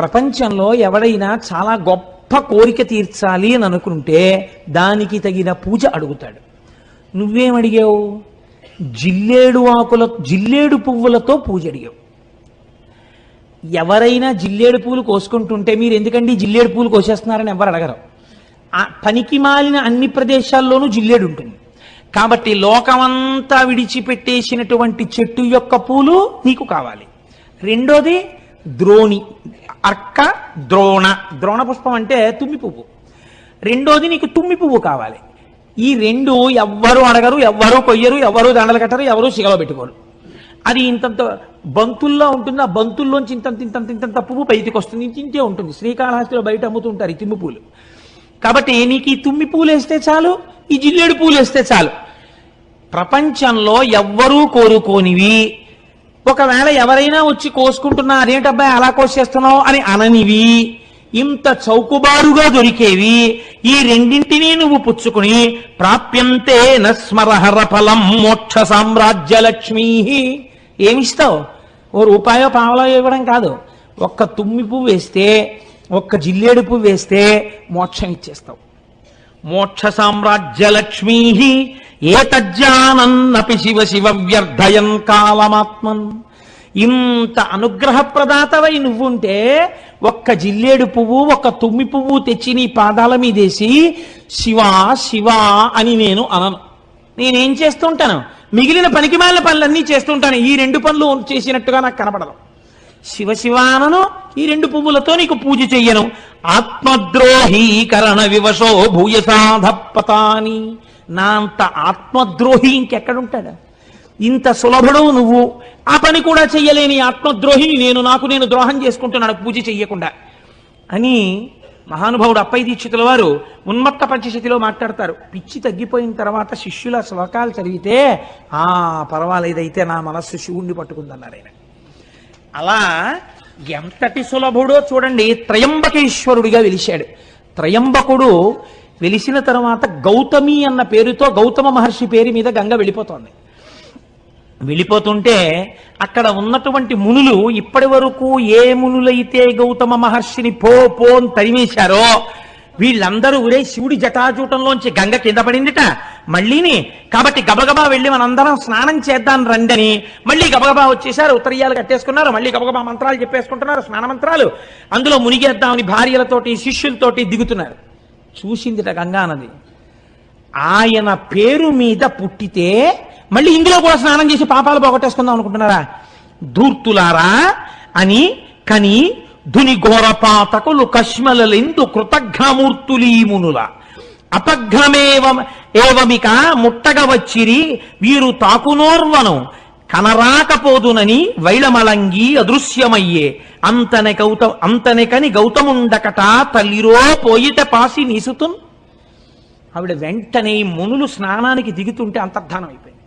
ప్రపంచంలో ఎవడైనా చాలా గొప్ప కోరిక తీర్చాలి అని అనుకుంటే దానికి తగిన పూజ అడుగుతాడు. నువ్వేం అడిగావు? జిల్లేడు ఆకుల జిల్లేడు పువ్వులతో పూజ అడిగావు. ఎవరైనా జిల్లేడు పూలు కోసుకుంటుంటే మీరు ఎందుకండి జిల్లేడు పూలు కోసేస్తున్నారని ఎవరు అడగరు. ఆ పనికి మాలిన అన్ని ప్రదేశాల్లోనూ జిల్లేడు ఉంటుంది. కాబట్టి లోకమంతా విడిచిపెట్టేసినటువంటి చెట్టు యొక్క పూలు నీకు కావాలి. రెండోది ద్రోణి. అర్క ద్రోణ. ద్రోణ పుష్పం అంటే తుమ్మి పువ్వు. రెండోది నీకు తుమ్మి పువ్వు కావాలి. ఈ రెండు ఎవ్వరు అడగరు ఎవ్వరూ కొయ్యరు ఎవరు దండలు కట్టరు ఎవరు సిగలో పెట్టుకోరు. అది ఇంతంత బంతుల్లో ఉంటుంది? ఆ బంతుల్లోంచి ఇంతంత ఇంతంత ఇంతంత పువ్వు బయటికి వస్తుంది ఇంత ఇంతే ఉంటుంది. శ్రీకాళహస్తిలో బయట అమ్ముతుంటారు ఈ తుమ్మి పూలు. కాబట్టి నీకు ఈ తుమ్మి పూలు వేస్తే చాలు ఈ జిల్లేడు పూలు వేస్తే చాలు. ప్రపంచంలో ఎవ్వరూ కోరుకోనివి ఒకవేళ ఎవరైనా వచ్చి కోసుకుంటున్నా అదేంటబ్బాయి అలా కోసేస్తున్నావు? అని అననివి ఇంత చౌకుబారుగా దొరికేవి ఈ రెండింటినీ నువ్వు పుచ్చుకుని ప్రాప్యంతే నస్మరహర ఫలం మోక్ష సామ్రాజ్య లక్ష్మీ. ఏమిస్తావు? ఓ రూపాయో పావలో ఇవ్వడం కాదు. ఒక్క తుమ్మి పువ్వు వేస్తే ఒక్క జిల్లేడు పువ్వు వేస్తే మోక్షం ఇచ్చేస్తావు. మోక్ష సామ్రాజ్య లక్ష్మీ ఏతజ్జానన్నపి శివ శివ వ్యర్థయన్ కాలమాత్మన్. ఇంత అనుగ్రహ ప్రదాతవై నువ్వుంటే ఒక్క జిల్లేడు పువ్వు ఒక్క తుమ్మి పువ్వు తెచ్చి నీ పాదాల మీదేసి శివ శివ అని నేను అనను. నేనేం చేస్తుంటాను మిగిలిన పనికిమాలిన పనులన్నీ చేస్తుంటాను ఈ రెండు పనులు చేసినట్టుగా నాకు కనపడదు శివ శివానను ఈ రెండు పువ్వులతో నీకు పూజ చెయ్యను. ఆత్మద్రోహీకరణ వివశో భూయసాధపతాని నా అంత ఆత్మద్రోహి ఇంకెక్కడుంటాడా? ఇంత సులభుడు నువ్వు. ఆ పని కూడా చెయ్యలేని ఆత్మద్రోహిని నేను నాకు నేను ద్రోహం చేసుకుంటున్నాను పూజ చెయ్యకుండా. అని మహానుభావుడు అప్పై దీక్షితుల వారు ఉన్మత్త పంచశతిలో మాట్లాడతారు. పిచ్చి తగ్గిపోయిన తర్వాత శిష్యుల శ్లోకాలు చదివితే ఆ పర్వాలేదైతే నా మనస్సు శివుణ్ణి పట్టుకుందన్నారు ఆయన. అలా ఎంతటి సులభుడో చూడండి త్రయంబకేశ్వరుడిగా వెలిశాడు. త్రయంబకుడు వెలిసిన తర్వాత గౌతమి అన్న పేరుతో గౌతమ మహర్షి పేరు మీద గంగ వెళ్ళిపోతోంది. వెళ్ళిపోతుంటే అక్కడ ఉన్నటువంటి మునులు ఇప్పటి వరకు ఏ మునులైతే గౌతమ మహర్షిని పో పో అని తరిమేశారో వీళ్ళందరూ ఉరే శివుడి జటాజూటంలోంచి గంగ కింద పడిందిట. మళ్ళీని కాబట్టి గబగబా వెళ్ళి మనందరం స్నానం చేద్దాం రండని మళ్ళీ గబగబా వచ్చేసారు ఉత్తరీయాలు కట్టేసుకున్నారు మళ్ళీ గబగబా మంత్రాలు చెప్పేసుకుంటున్నారు స్నాన మంత్రాలు. అందులో మునిగేద్దామని భార్యలతోటి శిష్యులతోటి దిగుతున్నారు. చూసిందిట గంగా నది. ఆయన పేరు మీద పుట్టితే మళ్ళీ ఇందులో కూడా స్నానం చేసి పాపాలు పోగొట్టేసుకుందాం అనుకుంటున్నారా? ధూర్తులారా అని కని ధుని ఘోరపాతకులు కష్మలలెందు కృతఘ్నమూర్తులీమునుల అపఘ్నమేవ ఏవమిక ముట్టగ వచ్చిరి వీరు తాకునోర్వను. కనరాకపోదునని వైళమలంగి అదృశ్యమయ్యే. అంతనె గౌత అంతనెకని గౌతముండకట తల్లిరో పోయిట పాసి నీసుతున్. ఆవిడ వెంటనే మునులు స్నానానికి దిగుతుంటే అంతర్ధానం అయిపోయింది.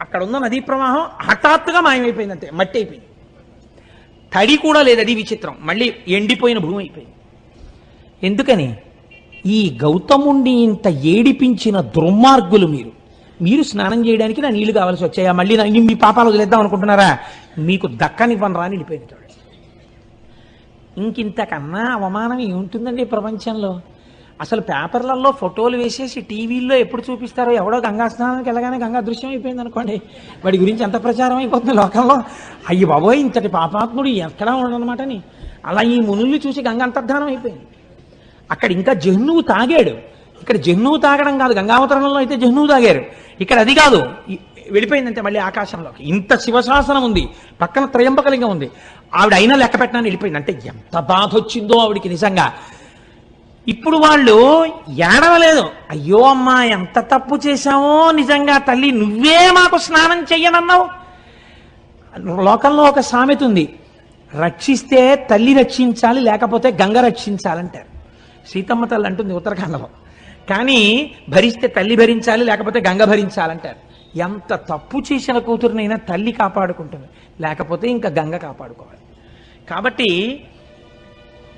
అక్కడ ఉన్న నదీ ప్రవాహం హఠాత్తుగా మాయమైపోయింది అంతే మట్టి అయిపోయింది తడి కూడా లేదు అది విచిత్రం. మళ్ళీ ఎండిపోయిన భూమి అయిపోయింది. ఎందుకని? ఈ గౌతముణ్ణి ఇంత ఏడిపించిన దుర్మార్గులు మీరు. మీరు స్నానం చేయడానికి నా నీళ్ళు కావాల్సి వచ్చాయా? మళ్ళీ నా- మీ పాపాలు వదిలేద్దాం అనుకుంటున్నారా? మీకు దక్కనివ్వను అని వెళ్ళిపోయింది ఇంక ఇంకింతకన్నా అవమానం ఏముంటుందండి ప్రపంచంలో? అసలు పేపర్లలో ఫోటోలు వేసేసి టీవీల్లో ఎప్పుడు చూపిస్తారో ఎవడో గంగా స్నానానికి వెళ్ళగానే గంగా దృశ్యం అయిపోయింది అనుకోండి. వాడి గురించి ఎంత ప్రచారం అయిపోతుంది లోకంలో? అయ్యి బాబోయ్ ఇంతటి పాపాత్ముడు ఎక్కడా ఉండనమాటని అలా ఈ మునుల్ని చూసి గంగ అంతర్ధానం అయిపోయింది. అక్కడ ఇంకా జహ్నువు తాగాడు. ఇక్కడ జహ్నువు తాగడం కాదు గంగావతరణంలో అయితే జహ్నువు తాగారు. ఇక్కడ అది కాదు వెళ్ళిపోయిందంటే మళ్ళీ ఆకాశంలోకి. ఇంత శివశాసనం ఉంది పక్కన త్రయంబకలింగం ఉంది. ఆవిడ అయినా లెక్క పెట్టడానికి వెళ్ళిపోయింది. అంటే ఎంత బాధ వచ్చిందో ఆవిడికి నిజంగా. ఇప్పుడు వాళ్ళు ఏడవలేదు. అయ్యో అమ్మా ఎంత తప్పు చేశామో నిజంగా తల్లి నువ్వే మాకు స్నానం చెయ్యనన్నావు. లోకంలో ఒక సామెత ఉంది. రక్షిస్తే తల్లి రక్షించాలి లేకపోతే గంగ రక్షించాలంటారు. సీతమ్మ తల్లి అంటుంది ఉత్తరాఖండలో కానీ భరిస్తే తల్లి భరించాలి లేకపోతే గంగ భరించాలంటారు. ఎంత తప్పు చేసిన కూతురునైనా తల్లి కాపాడుకుంటుంది లేకపోతే ఇంకా గంగ కాపాడుకోవాలి. కాబట్టి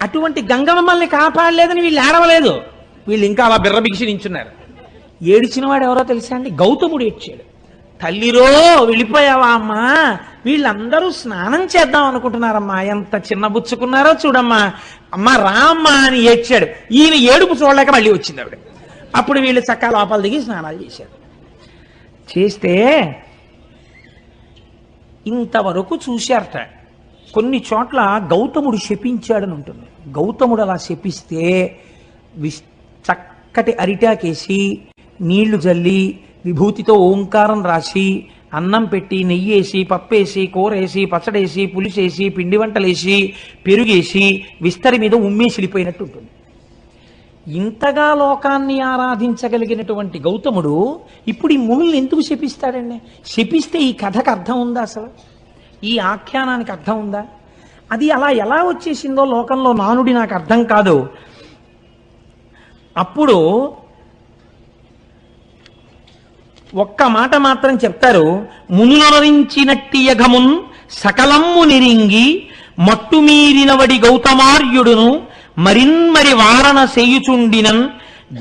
అటువంటి గంగ మమ్మల్ని కాపాడలేదని వీళ్ళు ఏడవలేదు. వీళ్ళు ఇంకా అలా బిర్రబిగిసి నించున్నారు. ఏడిచిన వాడు ఎవరో తెలుసా అండి? గౌతముడు ఏడ్చాడు. తల్లిరో వెళ్ళిపోయావా అమ్మా? వీళ్ళందరూ స్నానం చేద్దాం అనుకుంటున్నారమ్మా. ఎంత చిన్నబుచ్చుకున్నారో చూడమ్మా. అమ్మా రామ్మా అని ఏడ్చాడు. ఈయన ఏడుపు చూడలేక మళ్ళీ వచ్చింది ఆవిడ. అప్పుడు వీళ్ళు చక్కా లోపల దిగి స్నానాలు చేశారు. చేస్తే ఇంతవరకు చూశారట. కొన్ని చోట్ల గౌతముడు శపించాడని ఉంటుంది. గౌతముడు అలా శపిస్తే విష్ చక్కటి అరిటాకేసి నీళ్ళు జల్లి విభూతితో ఓంకారం రాసి అన్నం పెట్టి నెయ్యేసి పప్పేసి కూరేసి పచ్చడేసి పులిసేసి పిండి వంటలేసి పెరుగేసి విస్తరి మీద ఉమ్మేసిలిపోయినట్టు ఉంటుంది ఇంతగా లోకాన్ని ఆరాధించగలిగినటువంటి గౌతముడు ఇప్పుడు ఈ మునుల్ని ఎందుకు శపిస్తాడండి? శపిస్తే ఈ కథకు అర్థం ఉందా అసలు? ఈ ఆఖ్యానానికి అర్థం ఉందా? అది అలా ఎలా వచ్చేసిందో లోకంలో నానుడి నాకు అర్థం కాదు. అప్పుడు ఒక్క మాట మాత్రం చెప్తారు. మునులరించినట్టి యఘమున్ సకలమ్ము నిరింగి మట్టుమీరినవడి గౌతమార్యుడును మరిన్మరి వారణ సేయుచుండినన్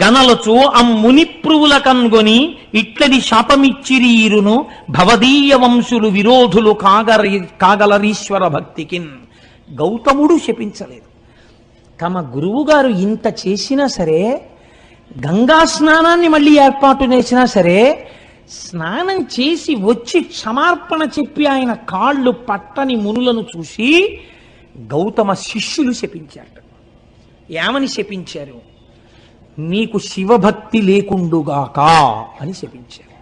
గనలచు అమ్మునిప్రువుల కన్గొని ఇట్లది శాపమిచ్చిరీరును భవదీయ వంశులు విరోధులు కాగరి కాగలరీశ్వర భక్తికిన్. గౌతముడు శపించలేదు. తమ గురువుగారు ఇంత చేసినా సరే గంగా స్నానాన్ని మళ్ళీ ఏర్పాటు చేసినా సరే స్నానం చేసి వచ్చి క్షమార్పణ చెప్పి ఆయన కాళ్ళు పట్టని మునులను చూసి గౌతమ శిష్యులు శపించారు ఏమని శపించారు? నీకు శివభక్తి లేకుండుగాక అని శపించారు.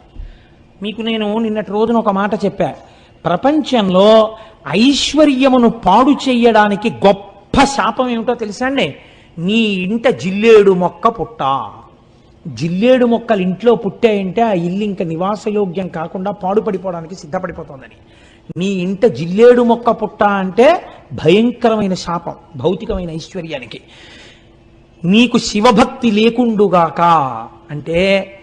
మీకు నేను నిన్నటి రోజున ఒక మాట చెప్పా. ప్రపంచంలో ఐశ్వర్యమును పాడు చేయడానికి గొప్ప శాపం ఏమిటో తెలుసా అండి? నీ ఇంట జిల్లేడు మొక్క పుట్ట. జిల్లేడు మొక్కలు ఇంట్లో పుట్టాయంటే ఆ ఇల్లు ఇంకా నివాసయోగ్యం కాకుండా పాడుపడిపోవడానికి సిద్ధపడిపోతుందని. నీ ఇంట జిల్లేడు మొక్క పుట్ట అంటే భయంకరమైన శాపం భౌతికమైన ఐశ్వర్యానికి. నీకు శివభక్తి లేకుండుగాక అంటే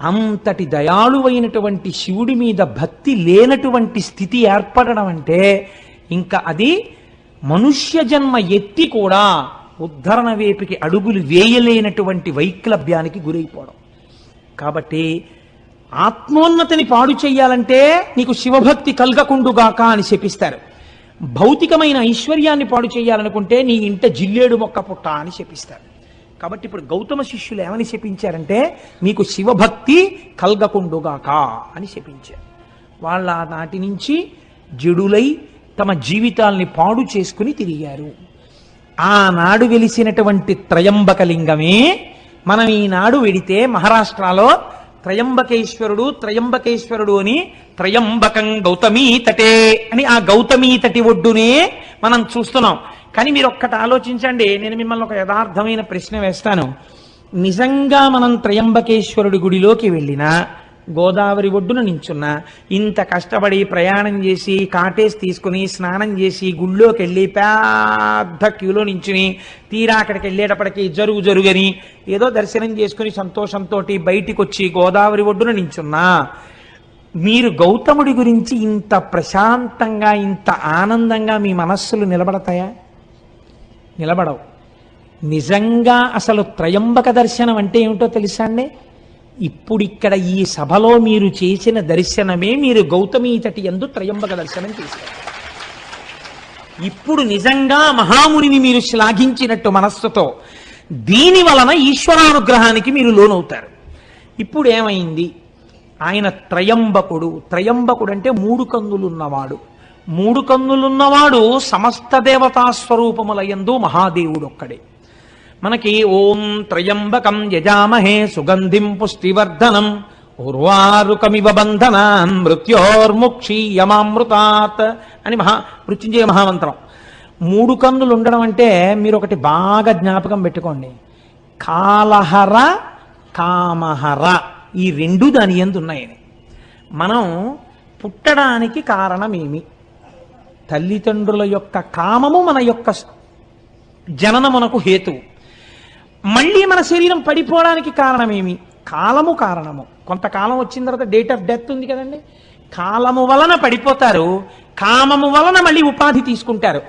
అంతటి దయాళువైనటువంటి శివుడి మీద భక్తి లేనటువంటి స్థితి ఏర్పడడం అంటే ఇంకా అది మనుష్య జన్మ ఎత్తి కూడా ఉద్ధరణ వేపికి అడుగులు వేయలేనటువంటి వైక్లభ్యానికి గురైపోవడం. కాబట్టి ఆత్మోన్నతిని పాడు చేయాలంటే నీకు శివభక్తి కలగకుండుగాక అని శపిస్తారు. భౌతికమైన ఐశ్వర్యాన్ని పాడు చేయాలనుకుంటే నీ ఇంట జిల్లేడు మొక్క పుట్ట అని శపిస్తారు. కాబట్టి ఇప్పుడు గౌతమ శిష్యులు ఏమని శపించారంటే మీకు శివభక్తి కల్గకుండుగాక అని శపించారు. వాళ్ళ నాటి నుంచి జడులై తమ జీవితాల్ని పాడు చేసుకుని తిరిగారు. ఆనాడు వెలిసినటువంటి త్రయంబకలింగమే. మనం ఈనాడు వెడితే మహారాష్ట్రలో త్రయంబకేశ్వరుడు త్రయంబకేశ్వరుడు అని త్రయంబకం గౌతమీ తటే అని ఆ గౌతమీ తటి ఒడ్డునే మనం చూస్తున్నాం. కానీ మీరు ఒక్కటి ఆలోచించండి నేను మిమ్మల్ని ఒక యథార్థమైన ప్రశ్న వేస్తాను. నిజంగా మనం త్రయంబకేశ్వరుడి గుడిలోకి వెళ్ళినా గోదావరి ఒడ్డున నించున్న. ఇంత కష్టపడి ప్రయాణం చేసి కాటేజ్ తీసుకుని స్నానం చేసి గుళ్ళోకి వెళ్ళి పెద్ద క్యూలో నించుని తీరా అక్కడికి వెళ్ళేటప్పటికి జరుగు జరుగని ఏదో దర్శనం చేసుకుని సంతోషంతో బయటికి వచ్చి గోదావరి ఒడ్డున నించున్నా. మీరు గౌతముడి గురించి ఇంత ప్రశాంతంగా ఇంత ఆనందంగా మీ మనస్సులు నిలబడతాయా? నిలబడవు. నిజంగా అసలు త్రయంబక దర్శనం అంటే ఏమిటో తెలుసా అండి? ఇప్పుడిక్కడ ఈ సభలో మీరు చేసిన దర్శనమే మీరు గౌతమి తటి ఎందు త్రయంబక దర్శనం చేశారు. ఇప్పుడు నిజంగా మహామునిని మీరు శ్లాఘించినట్టు మనస్సుతో దీని వలన ఈశ్వరానుగ్రహానికి మీరు లోనవుతారు. ఇప్పుడు ఏమైంది? ఆయన త్రయంబకుడు త్రయంబకుడు అంటే మూడు కన్నులున్నవాడు. మూడు కన్నులున్నవాడు సమస్త దేవతా స్వరూపముల యందు మహాదేవుడు ఒక్కడే మనకి ఓం త్రయంబకం యజామహే సుగంధిం పుష్టివర్ధనం. ఉర్వారుకమివ బంధనాన్ మృత్యోర్ముక్షీయమామృతాత్ అని మహా మృత్యుంజయ మహామంత్రం. మూడు కన్నులు ఉండడం అంటే మీరు ఒకటి బాగా జ్ఞాపకం పెట్టుకోండి. కాలహర కామహర ఈ రెండు దాని ఎందు ఉన్నాయని మనం పుట్టడానికి కారణమేమి? తల్లిదండ్రుల యొక్క కామము మన యొక్క జననమునకు హేతువు. మళ్ళీ మన శరీరం పడిపోవడానికి కారణమేమి? కాలము కారణము. కొంతకాలం వచ్చిన తర్వాత డేట్ ఆఫ్ డెత్ ఉంది కదండి. కాలము వలన పడిపోతారు. కామము వలన మళ్ళీ ఉపాధి తీసుకుంటారు.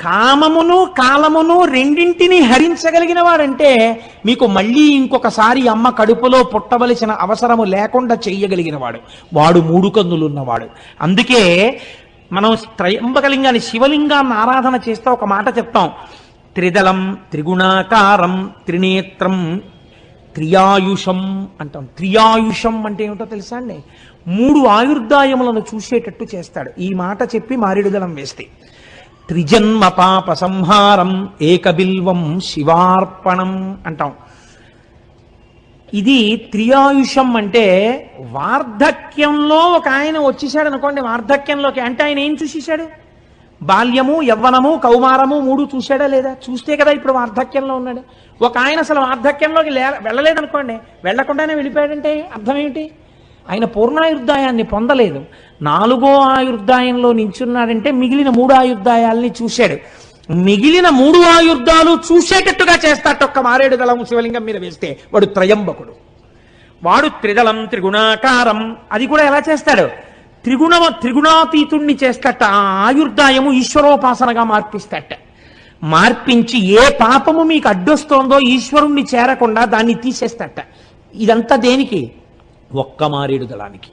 కామమును కాలమును రెండింటినీ హరించగలిగిన వాడంటే మీకు మళ్ళీ ఇంకొకసారి అమ్మ కడుపులో పుట్టవలసిన అవసరము లేకుండా చెయ్యగలిగిన వాడు. వాడు మూడు కన్నులు ఉన్నవాడు. అందుకే మనం త్రయంబకలింగాన్ని శివలింగాన్ని ఆరాధన చేస్తే ఒక మాట చెప్తాం. త్రిదళం త్రిగుణాకారం త్రినేత్రం త్రియాయుషం అంటాం. త్రియాయుషం అంటే ఏమిటో తెలుసా అండి? మూడు ఆయుర్దాయములను చూసేటట్టు చేస్తాడు. ఈ మాట చెప్పి మారేడుదలం వేస్తే. త్రిజన్మ పాప సంహారం ఏకబిల్వం శివార్పణం అంటాం. ఇది త్రియాయుషం అంటే వార్ధక్యంలో ఒక ఆయన వచ్చేసాడు అనుకోండి వార్ధక్యంలోకి అంటే ఆయన ఏం చూసేశాడు? బాల్యము యవ్వనము కౌమారము మూడు చూశాడా లేదా? చూస్తే కదా ఇప్పుడు వార్ధక్యంలో ఉన్నాడు. ఒక ఆయన అసలు వార్ధక్యంలోకి లే వెళ్ళలేదనుకోండి. వెళ్ళకుండానే వెళ్ళిపోయాడంటే అర్థం ఏమిటి ఆయన పూర్ణాయుర్దాయాన్ని పొందలేదు. నాలుగో ఆయుర్దాయంలో నించున్నాడంటే మిగిలిన మూడు ఆయుర్దాయాల్ని చూశాడు. మిగిలిన మూడు ఆయుర్దాలు చూసేటట్టుగా చేస్తాట ఒక్క మారేడు దళం శివలింగం మీద వేస్తే వాడు త్రయంబకుడు. వాడు త్రిదళం త్రిగుణాకారం. అది కూడా ఎలా చేస్తాడు? త్రిగుణ త్రిగుణాతీతుణ్ణి చేస్తట ఆ ఆయుర్దాయము ఈశ్వరోపాసనగా మార్పిస్తట. మార్పించి ఏ పాపము మీకు అడ్డొస్తోందో ఈశ్వరుణ్ణి చేరకుండా దాన్ని తీసేస్తట. ఇదంతా దేనికి? ఒక్క మారేడు దళానికి.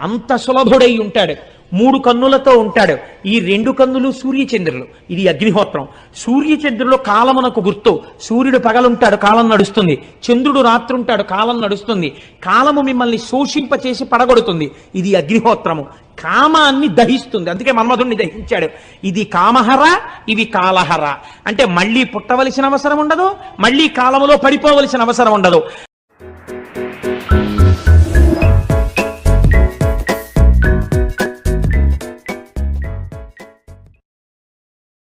అంత సులభుడై ఉంటాడు. మూడు కన్నులతో ఉంటాడు. ఈ రెండు కన్నులు సూర్యచంద్రులు. ఇది అగ్నిహోత్రం. సూర్యచంద్రులు కాలమునకు గుర్తు. సూర్యుడు పగలుంటాడు కాలం నడుస్తుంది. చంద్రుడు రాత్రి ఉంటాడు కాలం నడుస్తుంది. కాలము మిమ్మల్ని శోషింపచేసి పడగొడుతుంది. ఇది అగ్నిహోత్రము. కామాన్ని దహిస్తుంది. అందుకే మన్మధుణ్ణి దహించాడు. ఇది కామహర ఇవి కాలహర. అంటే మళ్ళీ పుట్టవలసిన అవసరం ఉండదు మళ్ళీ కాలములో పడిపోవలసిన అవసరం ఉండదు.